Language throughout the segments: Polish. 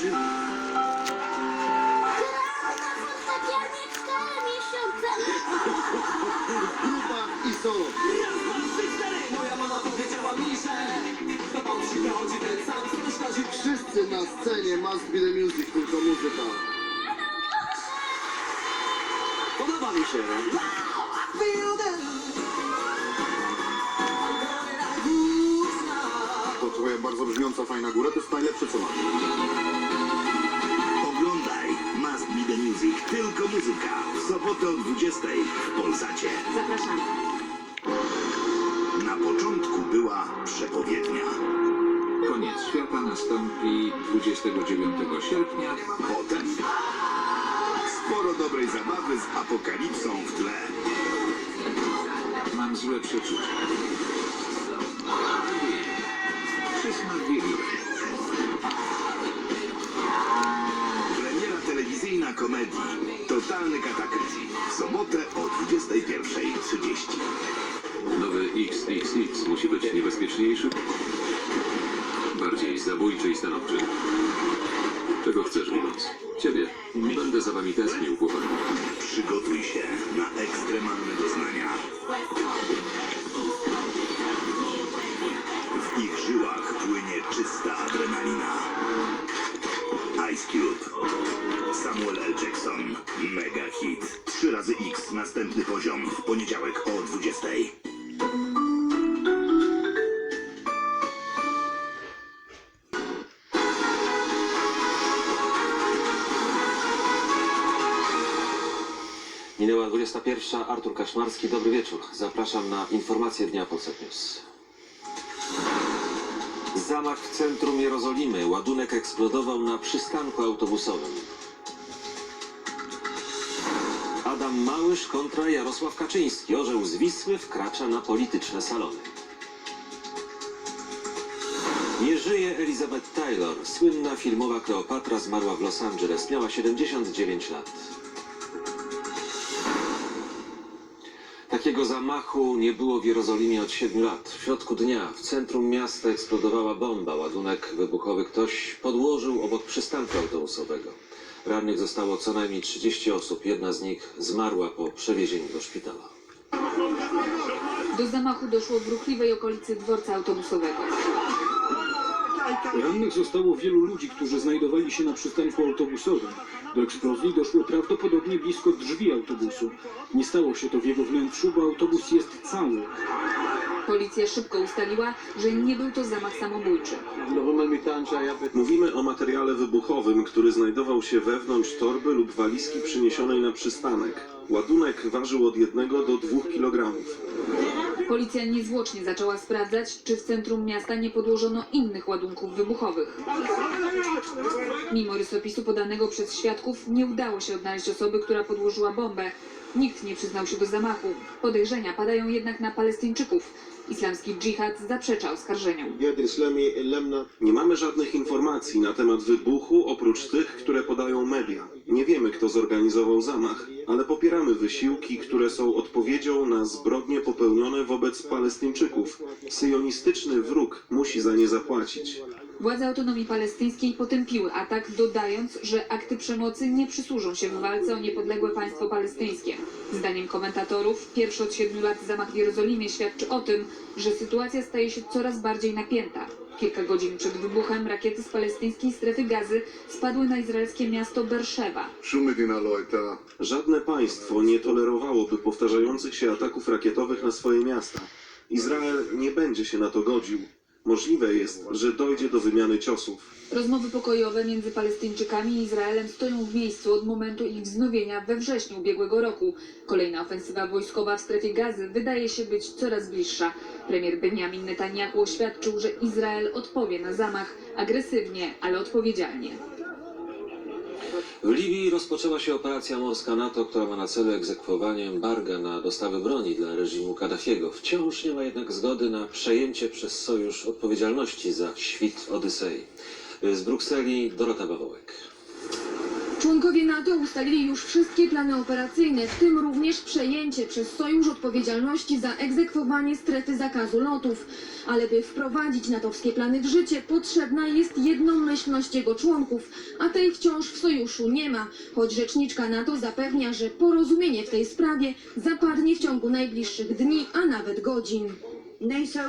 Grupa i są. Raz, trzy, cztery. Moja mama powiedziała mi, że do bałci chodzi ten sam, co to szkodzi. Wszyscy na scenie must be the music, tylko muzyka. Podoba mi się. Bardzo brzmiąca fajna góra, to jest najlepsze co mam. Oglądaj Must Be The Music, tylko muzyka. W sobotę o 20 w Polsacie. Zapraszamy. Na początku była przepowiednia. Koniec świata nastąpi 29 sierpnia. Potem sporo dobrej zabawy z apokalipsą w tle. Mam złe przeczucie. Premiera telewizyjna komedii Totalny kataklizm. W sobotę o 21.30. Nowy XXX musi być niebezpieczniejszy, bardziej zabójczy i stanowczy. Czego chcesz, Wilons? Ciebie. Będę za wami tęsknił, chłopaki. Przygotuj się na ekstremalne Mega hit. 3 razy X. Następny poziom. W poniedziałek o 20. Minęła 21. Artur Kaszmarski, dobry wieczór. Zapraszam na informacje dnia Polsat News. Zamach w centrum Jerozolimy. Ładunek eksplodował na przystanku autobusowym. Adam Małysz kontra Jarosław Kaczyński. Orzeł z Wisły wkracza na polityczne salony. Nie żyje Elizabeth Taylor. Słynna filmowa Kleopatra zmarła w Los Angeles. Miała 79 lat. Takiego zamachu nie było w Jerozolimie od 7 lat. W środku dnia w centrum miasta eksplodowała bomba. Ładunek wybuchowy ktoś podłożył obok przystanku autobusowego. Rannych zostało co najmniej 30 osób. Jedna z nich zmarła po przewiezieniu do szpitala. Do zamachu doszło w ruchliwej okolicy dworca autobusowego. Rannych zostało wielu ludzi, którzy znajdowali się na przystanku autobusowym. Do eksplozji doszło prawdopodobnie blisko drzwi autobusu. Nie stało się to w jego wnętrzu, bo autobus jest cały. Policja szybko ustaliła, że nie był to zamach samobójczy. Mówimy o materiale wybuchowym, który znajdował się wewnątrz torby lub walizki przyniesionej na przystanek. Ładunek ważył od 1 do 2 kg. Policja niezwłocznie zaczęła sprawdzać, czy w centrum miasta nie podłożono innych ładunków wybuchowych. Mimo rysopisu podanego przez świadków, nie udało się odnaleźć osoby, która podłożyła bombę. Nikt nie przyznał się do zamachu. Podejrzenia padają jednak na Palestyńczyków. Islamski dżihad zaprzecza oskarżeniom. Nie mamy żadnych informacji na temat wybuchu oprócz tych, które podają media. Nie wiemy, kto zorganizował zamach, ale popieramy wysiłki, które są odpowiedzią na zbrodnie popełnione wobec Palestyńczyków. Syjonistyczny wróg musi za nie zapłacić. Władze autonomii palestyńskiej potępiły atak, dodając, że akty przemocy nie przysłużą się w walce o niepodległe państwo palestyńskie. Zdaniem komentatorów, pierwszy od siedmiu lat zamach w Jerozolimie świadczy o tym, że sytuacja staje się coraz bardziej napięta. Kilka godzin przed wybuchem rakiety z palestyńskiej strefy gazy spadły na izraelskie miasto Berszewa. Żadne państwo nie tolerowałoby powtarzających się ataków rakietowych na swoje miasta. Izrael nie będzie się na to godził. Możliwe jest, że dojdzie do wymiany ciosów. Rozmowy pokojowe między Palestyńczykami i Izraelem stoją w miejscu od momentu ich wznowienia we wrześniu ubiegłego roku. Kolejna ofensywa wojskowa w strefie gazy wydaje się być coraz bliższa. Premier Benjamin Netanyahu oświadczył, że Izrael odpowie na zamach agresywnie, ale odpowiedzialnie. W Libii rozpoczęła się operacja morska NATO, która ma na celu egzekwowanie embarga na dostawy broni dla reżimu Kaddafiego. Wciąż nie ma jednak zgody na przejęcie przez Sojusz odpowiedzialności za świt Odysei. Z Brukseli Dorota Bawołek. Członkowie NATO ustalili już wszystkie plany operacyjne, w tym również przejęcie przez Sojusz odpowiedzialności za egzekwowanie strefy zakazu lotów. Ale by wprowadzić natowskie plany w życie, potrzebna jest jednomyślność jego członków, a tej wciąż w Sojuszu nie ma, choć rzeczniczka NATO zapewnia, że porozumienie w tej sprawie zapadnie w ciągu najbliższych dni, a nawet godzin. NATO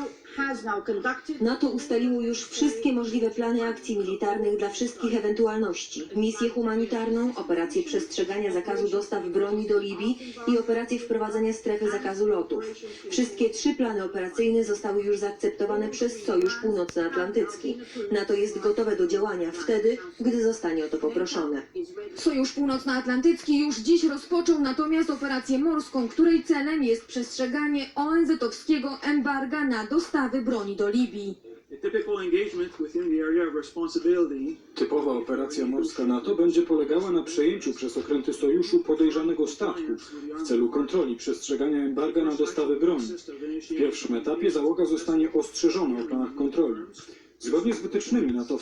ustaliło już wszystkie możliwe plany akcji militarnych dla wszystkich ewentualności. Misję humanitarną, operację przestrzegania zakazu dostaw broni do Libii i operację wprowadzenia strefy zakazu lotów. Wszystkie trzy plany operacyjne zostały już zaakceptowane przez Sojusz Północnoatlantycki. NATO jest gotowe do działania wtedy, gdy zostanie o to poproszone. Sojusz Północnoatlantycki już dziś rozpoczął natomiast operację morską, której celem jest przestrzeganie ONZ-owskiego embarga na dostawy broni do Libii. Typowa operacja morska NATO będzie polegała na przejęciu przez okręty sojuszu podejrzanego statku w celu kontroli przestrzegania embarga na dostawy broni. W pierwszym etapie załoga zostanie ostrzeżona o planach kontroli. Zgodnie z wytycznymi NATO w